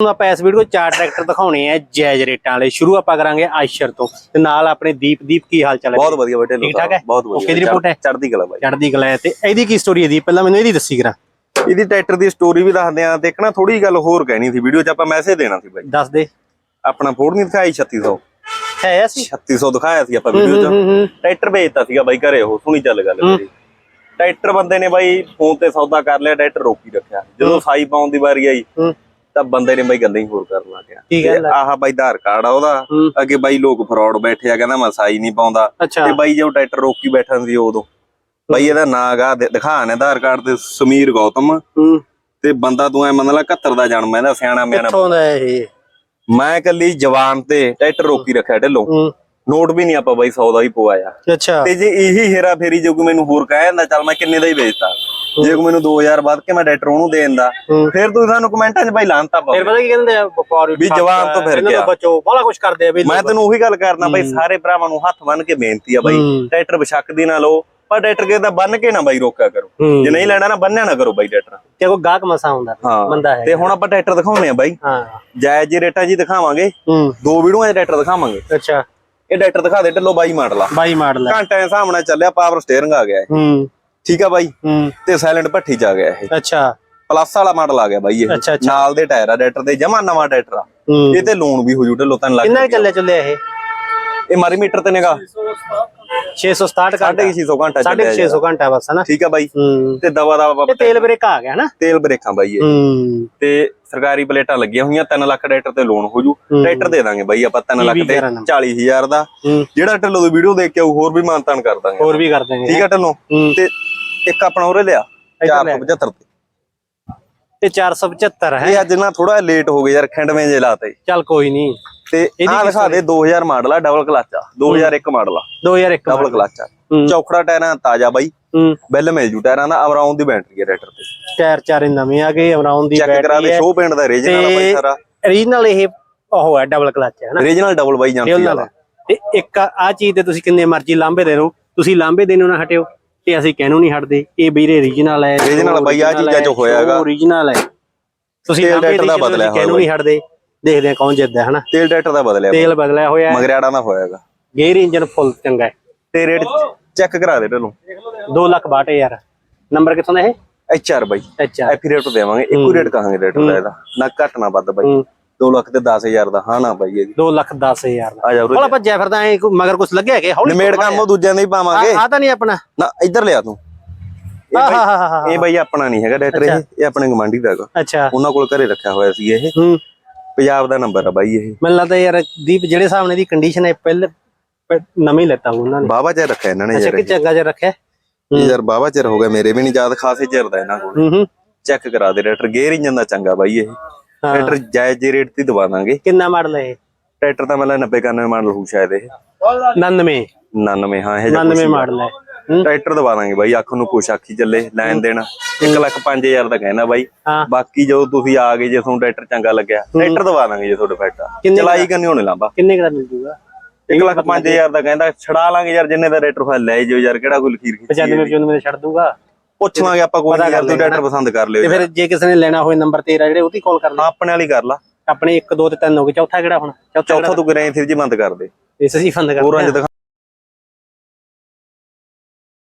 ਹੁਣ ਆਪਾਂ ਇਸ ਵੀਡੀਓ 'ਚ ਚਾਰ ਟਰੈਕਟਰ ਦਿਖਾਉਣੇ ਆ ਰੇਟਾਂ ਵਾਲੇ। ਸ਼ੁਰੂ ਆਪਾਂ ਕਰਾਂਗੇ ਆਇਸ਼ਰ ਤੋਂ ਤੇ ਨਾਲ ਆਪਣੇ ਦੀਪ ਦੀਪ ਕੀ ਹਾਲ ਚਾਲ ਹੈ ਬਹੁਤ ਵਧੀਆ ਬੇਟੇ ਠੀਕ ਠਾਕ ਹੈ? ਬਹੁਤ ਵਧੀਆ। ਦੀ report ਹੈ? ਚੜ੍ਹਦੀ ਕਲਾ ਬਾਈ। ਚੜਦੀ ਕਲਾ ਹੈ ਤੇ ਇਹਦੀ ਕੀ ਸਟੋਰੀ ਹੈ ਦੀਪ? ਪਹਿਲਾਂ ਮੈਨੂੰ ਇਹਦੀ ਦੱਸੀ ਕਰਾਂ। ਇਹਦੀ ਟਰੈਕਟਰ ਦੀ ਸਟੋਰੀ ਵੀ ਦੱਸਦੇ ਆ ਤੇ ਇੱਕ ਥੋੜੀ ਗੱਲ ਹੋਰ ਕਹਿਣੀ ਸੀ। ਵੀਡੀਓ 'ਚ ਆਪਾਂ ਮੈਸੇਜ ਦੇਣਾ ਸੀ ਬਾਈ। ਦੱਸ ਦੇ। ਆਪਣਾ ਫੋੜ ਨਹੀਂ ਦਿਖਾਈ 3600 ਹੈ ਅਸੀਂ 3600 ਦਿਖਾਇਆ ਸੀ ਆਪਾਂ ਵੀਡੀਓ 'ਚ। ਟਰੈਕਟਰ ਵੇਚਤਾ ਸੀਗਾ ਬਾਈ ਘਰੇ ਉਹ ਸੁਣੀ ਚੱਲ ਗੱਲ ਮੇਰੀ। ਟਰੈਕਟਰ ਬੰਦੇ ਨੇ ਬਾਈ ਫੋਨ ਤੇ ਸੌਦਾ ਕਰ ਲਿਆ ਟਰੈਕਟਰ ਰੋਕੀ ਰੱਖਿਆ। ਜਦੋਂ ਸਾਈ ਪਾਉਣ ਦੀ ਵਾਰੀ ਆਈ ਤਾਂ ਬੰਦੇ ਨੇ ਬਾਈ ਗੱਲਾਂ ਹੀ ਹੋਰ ਕਰਨ ਲੱਗ ਗਿਆ। ਕੀ ਗੱਲ? ਆਹ ਬਾਈ ਆਧਾਰ ਕਾਰਡ ਆ ਉਹਦਾ। ਹੂੰ। ਅੱਗੇ ਬਾਈ ਲੋਕ ਫਰਾਡ ਬੈਠੇ ਆ ਕਹਿੰਦਾ ਮੈਂ ਸਾਈ ਨਹੀਂ ਪਾਉਂਦਾ। ਅੱਛਾ। ਤੇ ਬਾਈ ਜੋ ਟਰੈਕਟਰ ਰੋਕੀ ਬੈਠਾ ਸੀ ਉਦੋਂ। ਬਾਈ ਇਹਦਾ ਨਾਂ ਗਾ ਦੇ- ਦਿਖਾ ਨੇ ਆਧਾਰ ਕਾਰਡ ਤੇ ਸਮੀਰ ਗੌਤਮ। ਹੂੰ। ਤੇ ਬੰਦਾ ਤੂੰ ਐ ਮੰਨ ਲਾ 71 ਦਾ ਜਨਮ ਹੈ ਇਹਦਾ ਸਿਆਣਾ ਮਿਆਣਾ। ਕਿੱਥੋਂ ਦਾ ਇਹ? ਮੈਂ ਕੱਲੀ ਜਵਾਨ ਤੇ ਟਰੈਕਟਰ ਰੋਕੀ ਰੱਖਿਆ ਢਿੱਲੋਂ। ਹੂੰ। ਨੋਟ ਵੀ ਨਹੀਂ ਆਪਾਂ ਬਾਈ 100 ਦਾ ਹੀ ਪਵਾਇਆ। ਅੱਛਾ। ਤੇ ਜੇ ਇਹੀ ਹੇਰਾ ਫੇਰੀ ਜੋ ਕੋਈ ਮੈਨੂੰ ਹੋਰ ਕਹਿ ਜਾਂਦਾ ਚੱਲ ਮੈਂ ਕਿੰਨੇ ਦਾ ਹੀ ਵੇਚਤਾ। ਜੇ ਕੋਈ ਮੈਨੂੰ 2000 ਵੱਧ ਕੇ ਮੈਂ ਟਰੈਕਟਰ ਉਹਨੂੰ ਦੇ ਦਿੰਦਾ। ਫਿਰ ਤੂੰ ਸਾਨੂੰ ਕਮੈਂਟਾਂ 'ਚ ਬਾਈ ਲਾਂਤਾ ਪਾਓ ਫਿਰ ਪਤਾ ਕੀ ਕਹਿੰਦੇ ਆ ਵਪਾਰੀ ਵੀ ਜਵਾਨ ਤੋਂ ਫਿਰ ਗਿਆ। ਬਚੋ ਬੜਾ ਕੁਝ ਕਰਦੇ ਆ ਵੀ ਮੈਂ ਤੈਨੂੰ ਉਹੀ ਗੱਲ ਕਰਨਾ ਬਾਈ ਸਾਰੇ ਭਰਾਵਾਂ ਨੂੰ ਹੱਥ ਬੰਨ ਕੇ ਬੇਨਤੀ ਆ ਬਾਈ ਹੂੰ। ਟਰੈਕਟਰ ਬਸ਼ੱਕ ਦੀ ਨਾ ਲਓ ਪਰ ਟਰੈਕਟਰ ਕੇ ਤਾਂ ਬੰਨ ਕੇ ਨਾ ਬਾਈ ਰੋਕਿਆ ਕਰੋ। ਜੇ ਨਹੀਂ ਲੈਣਾ ਨਾ ਬੰਨਿਆ ਨਾ ਕਰੋ ਬਾਈ ਟਰੈਕਟਰ ਤੇ ਕੋਈ ਗਾਹਕ ਮਸਾ ਹੁੰਦਾ ਬੰਦਾ ਹੈ ਤੇ ਹੁਣ ਆਪਾਂ ਟਰੈਕਟਰ ਦਿਖਾਉਣੇ ਆ ਬਾਈ। ਹਾਂ। ਜਾਇਜ਼ ਜੀ ਰੇਟਾਂ ਜੀ ਦਿਖਾਵਾਂਗੇ। ਦੋ ਵੀਡੀਓਆਂ 'ਚ ਟਰੈਕਟਰ ਦਿਖਾਵਾਂਗੇ। ਅੱਛਾ। ਇਹ ਟਰੈਕਟਰ ਦਿਖਾ ਦੇ ਢਿੱਲੋ ਬਾਈ ਮਾਡਲ ਆ। ਬਾਈ ਮਾਡਲ ਹੈ ਘੰਟੇ ਹਿਸਾਬ ਨਾਲ ਚੱਲਿਆ ਪਾਵਰ ਸਟੀਅਰਿੰਗ ਆ ਗਿਆ। ਹੂੰ। ਠੀਕ ਆ ਬਾਈ? ਹੂੰ। ਤੇ ਸਾਇਲੈਂਟ ਭੱਠੀ ਚ ਆ ਗਿਆ ਇਹ। ਅੱਛਾ। ਪਲੱਸ ਵਾਲਾ ਮਾਡਲ ਆ ਗਿਆ ਬਾਈ ਇਹ। ਨਾਲ ਦੇ ਟਾਇਰ ਆ ਟਰੈਕਟਰ ਦੇ। ਜਮਾ ਨਵਾਂ ਟਰੈਕਟਰ ਆ। ਇਹ ਤੇ ਲੋਨ ਵੀ ਹੋ ਜੂ ਢਿੱਲੋ ਤੈਨੂੰ ਲੱਗ ਕਿੰਨਾ ਚੱਲਿਆ ਚੱਲਿਆ ਇਹ? ਇਹ ਮਾਰੀ ਮੀਟਰ ਤੇ ਨੇਗਾ 667 ਘੰਟਾ। 650 ਘੰਟਾ ਸਾਢੇ ਚੱਲਿਆ ਕੁ ਛੇ ਸੌ ਘੰਟਾ ਬਸ ਹਨਾ ਠੀਕ ਆ ਬਾਈ। ਤੇ ਦਵਾ ਦਾ ਇਹ ਤੇਲ ਬ੍ਰੇਕ ਆ ਗਿਆ ਹਨਾ ਤੇਲ ਬ੍ਰੇਕਾਂ ਬਾਈ ਇਹ। ਤੇ ਸਰਕਾਰੀ ਪਲੇਟਾਂ ਲੱਗੀਆਂ ਹੋਈਆਂ 3 ਲੱਖ ਟਰੈਕਟਰ ਤੇ ਲੋਨ ਹੋ ਜੂ। ਟਰੈਕਟਰ ਦੇ ਦਾਂਗੇ ਬਾਈ ਆਪਾਂ 3 ਲੱਖ ਤੇ 40000 ਦਾ। ਜਿਹੜਾ ਢਿੱਲੋ ਦੀ ਵੀਡੀਓ ਦੇਖ ਕੇ ਆਊ ਹੋਰ ਵੀ ਮਾਨਤਾਨ ਕਰ ਦਾਂਗੇ। ਹੋਰ ਵੀ ਕਰ ਦੇਂਗੇ ਠੀਕ ਆ ਢਿੱਲੋ? ਤੇ ਇੱਕ ਆਪਣਾ ਉਰੇ ਲਿਆ। 475 ਤੇ। ਤੇ 475 ਹੈ। ਇਹ ਅੱਜ ਨਾ ਥੋੜਾ ਲੇਟ ਹੋ ਗਏ ਯਾਰ ਖੰਡਵੇਂ ਜੇ ਲਾਤੇ। ਚੱਲ ਕੋਈ ਨਹੀਂ ਤੇ ਕੀ ਦਿਖਾ ਦੇ 2000 ਮਾਡਲ ਆ ਡਬਲ ਕਲਚ ਆ। 2001 ਮਾਡਲ ਆ। 2001 ਡਬਲ ਕਲਚ ਆ। ਚੌਖੜਾ ਟਾਇਰਾਂ ਤਾਜ਼ਾ ਬਾਈ। ਬਿੱਲ ਮਿਲ ਜੂ ਟਾਇਰਾਂ ਦਾ ਅਮਰਾਉਂ ਦੀ ਬੈਟਰੀ ਹੈ ਟਰੈਕਟਰ ਤੇ। ਟਾਇਰ ਚਾਰੇ ਨਵੇਂ ਆ ਗਏ ਅਮਰਾਉਨ ਦੀ ਚੈੱਕ ਕਰਾ ਦੇ ਬੈਟਰੀ ਸ਼ੋ ਪਿੰਡ ਦਾ ਰੀਜਨਲ ਬਾਈ ਸਾਰਾ। ਰੀਜਨਲ ਇਹ ਉਹ ਹੈ ਡਬਲ ਕਲਚ ਹੈ ਹਨਾ ਰੀਜਨਲ ਡਬਲ ਬਾਈ ਜਾਂਦੀ ਵਾਲਾ। ਤੇ ਇੱਕ ਆ ਚੀਜ਼ ਤੇ ਤੁਸੀਂ ਕਿੰਨੇ ਮਰਜ਼ੀ ਲਾਂਬੇ ਦੇ ਰਹੋ ਤੁਸੀਂ ਲਾਂਬੇ ਦੇਣੋਂ ਨਾ ਹਟਿਓ। ਤੇ ਅਸੀਂ ਕਹਿਣੋਂ ਨਹੀਂ ਹਟਦੇ? ਇਹ ਵੀਰੇ ਰੀਜਨਲ ਹੈ Original ਬਾਈ, ਆਹ ਚੀਜ਼ਾਂ 'ਚ ਹੋਇਆਗਾ। ਓਰੀਜਨਲ ਹੈ। ਤੁਸੀਂ ਡਾਕਟਰ ਦਾ ਦੇ ਬਦਲਿਆ ਹੋਇਆ ਕਹਿਣੋਂ ਨਹੀਂ ਹਟਦੇ? ਦੇਖਦੇ ਆ ਕੌਣ ਜਿੱਤਦਾ ਹੈ ਹਨਾ? ਤੇਲ ਟਰੈਕਟਰ ਦਾ ਬਦਲਿਆ ਤੇਲ ਬਦਲਿਆ ਹੋਇਆ ਮਗਰਿਆੜਾਂ ਦਾ ਹੋਇਆਗਾ ਗੇਅਰ ਇੰਜਨ ਫੁੱਲ ਚੰਗਾ ਹੈ। ਤੇ ਰੇਟ ਚੈੱਕ ਕਰਾ ਦੇ ਢਲੋ 2 ਲੱਖ 62000 ਨੰਬਰ ਕਿੱਥੋਂ ਦਾ ਇਹ? ਐਚ ਆਰ ਬਾਈ। ਅੱਛਾ ਐਫੀ ਰੇਟ ਦੇਵਾਂਗੇ। ਇੱਕੋ ਰੇਟ ਕਹਾਂਗੇ ਰੇਟ ਦਾ ਇਹਦਾ। ਨਾ ਘੱਟ ਨਾ ਵੱਧ ਬਾਈ। 2 ਲੱਖ ਤੇ 10000 ਦਾ ਹਾਂ ਨਾ ਬਾਈ ਇਹਦੀ 2 ਲੱਖ 10000 ਦਾ। ਆ ਜਾ ਬੋਲਾ ਭੱਜਿਆ ਫਿਰਦਾ ਐ ਮਗਰ ਕੁਝ ਲੱਗਿਆ ਕਿ ਹੌਲੀ ਨਿਮੇੜ ਕੰਮ ਉਹ ਦੂਜਿਆਂ ਦੇ ਹੀ ਪਾਵਾਂਗੇ। ਆ ਤਾਂ ਨਹੀਂ ਆਪਣਾ। ਨਾ ਇੱਧਰ ਲਿਆ ਤੂੰ। ਇਹ ਬਾਈ ਇਹ ਆਪਣਾ ਨਹੀਂ ਹੈਗਾ ਡਾਕਟਰ ਇਹ। ਇਹ ਆਪਣੇ ਗਵਾਂਢੀ ਦਾ ਹੈਗਾ। ਅੱਛਾ। ਉਹਨਾਂ ਕੋਲ ਘਰੇ ਰੱਖਿਆ ਹੋਇਆ ਸੀ ਇਹ। ਹੂੰ। ਪੰਜਾਬ ਦਾ ਨੰਬਰ ਆ ਬਾਈ ਇਹ। ਮੈਨੂੰ ਲੱਗਦਾ ਯਾਰ ਦੀਪ ਜਿਹੜੇ ਹਿਸਾਬ ਨਾਲ ਦੀ ਕੰਡੀਸ਼ਨ ਹੈ ਪਹਿਲੇ ਨਵੇਂ ਲੈਤਾ ਉਹਨਾਂ ਨੇ। ਬਾਬਾ ਚਿਰ ਰੱਖਿਆ ਇਹਨਾਂ ਨੇ ਅੱਛਾ ਕਿ ਚੰਗਾ ਜਿਹਾ ਰੱਖਿਆ? ਯਾਰ ਬਾਬਾ ਚਿਰ ਹੋ ਗਿਆ ਮੇਰੇ ਵੀ ਨਹੀਂ ਯਾਦ ਖਾਸੇ ਚਿਰ ਦਾ ਇਹਨਾਂ ਕੋਲ। ਚੈੱਕ ਕਰਾ ਦੇ ਟਰੈਕਟਰ ਗੇਅਰ ਇੰਜਨ ਦਾ ਚੰਗਾ ਬਾਈ ਇਹ। ਟਰੈਕਟਰ ਜਾਇਜ਼ ਜੇ ਰੇਟ ਤੇ ਦਵਾ ਦਾਂਗੇ। ਕਿੰਨਾ ਮਾਡਲ ਹੈ ਟਰੈਕਟਰ ਤਾਂ ਮਤਲਬ 90 91 ਮਾਡਲ ਹੋਊ ਸ਼ਾਇਦ ਇਹ। 99 99 ਹਾਂ ਇਹ ਜਿਹਾ 99 ਮਾਡਲ ਹੈ। ਟਰੈਕਟਰ ਦਵਾ ਦਾਂਗੇ ਬਾਈ ਅੱਖ ਨੂੰ ਕੁਛ ਆਖੀ ਚੱਲੇ ਲੈਣ ਦੇਣ। 1 ਲੱਖ 5000 ਦਾ ਕਹਿਣਾ ਬਾਈ। ਬਾਕੀ ਜਦੋਂ ਤੁਸੀਂ ਆ ਗਏ ਜੇ ਤੁਹਾਨੂੰ ਟਰੈਕਟਰ ਚੰਗਾ ਲੱਗਿਆ ਟਰੈਕਟਰ ਦਵਾ ਦਾਂਗੇ ਜੇ ਤੁਹਾਡੇ ਕਿੰਨੇ ਚਲਾਈ ਕਰਨੀ ਹੋਣੇ ਲਾਂਬਾ। ਕਿੰਨੇ ਕੁ ਦਾ ਮਿਲ ਜੂਗਾ? 1 ਲੱਖ 5000 ਦਾ ਕਹਿੰਦਾ ਛੜਾ ਲਾਂਗੇ ਯਾਰ ਜਿੰਨੇ ਦਾ ਰੇਟਰ ਫਾਇਲ ਲੈ ਜਿਓ ਯਾਰ ਕਿਹੜਾ ਕੋਈ ਲਖੀਰ ਖਿੱਚੀ 95 95 ਦੇ ਛੱਡ ਦੂਗਾ। ਪੁੱਛ ਲਾਂਗੇ ਆਪਾਂ ਕੋਈ ਨਹੀਂ ਤੂੰ ਟਰੈਕਟਰ ਪਸੰਦ ਕਰ ਤੇ ਲਿਓ ਫਿਰ ਜੇ ਕਿਸੇ ਨੇ ਲੈਣਾ ਹੋਵੇ ਨੰਬਰ ਤੇਰਾ ਜਿਹੜੇ ਉਹਦੀ ਕਾਲ ਕਰ ਲੈ ਆਪਣੇ ਵਾਲੀ ਕਰ ਲਾ। ਆਪਣੇ 1 2 ਤੇ 3 ਹੋ ਗਏ ਚੌਥਾ ਕਿਹੜਾ ਹੁਣ? ਚੌਥਾ ਤੂੰ ਗਰੇ ਫਿਰ ਜੀ ਬੰਦ ਕਰ ਦੇ। ਇਸ ਅਸੀਂ ਹੋਰ ਕਰਦੇ ਅੱਜ ਦਿਖਾ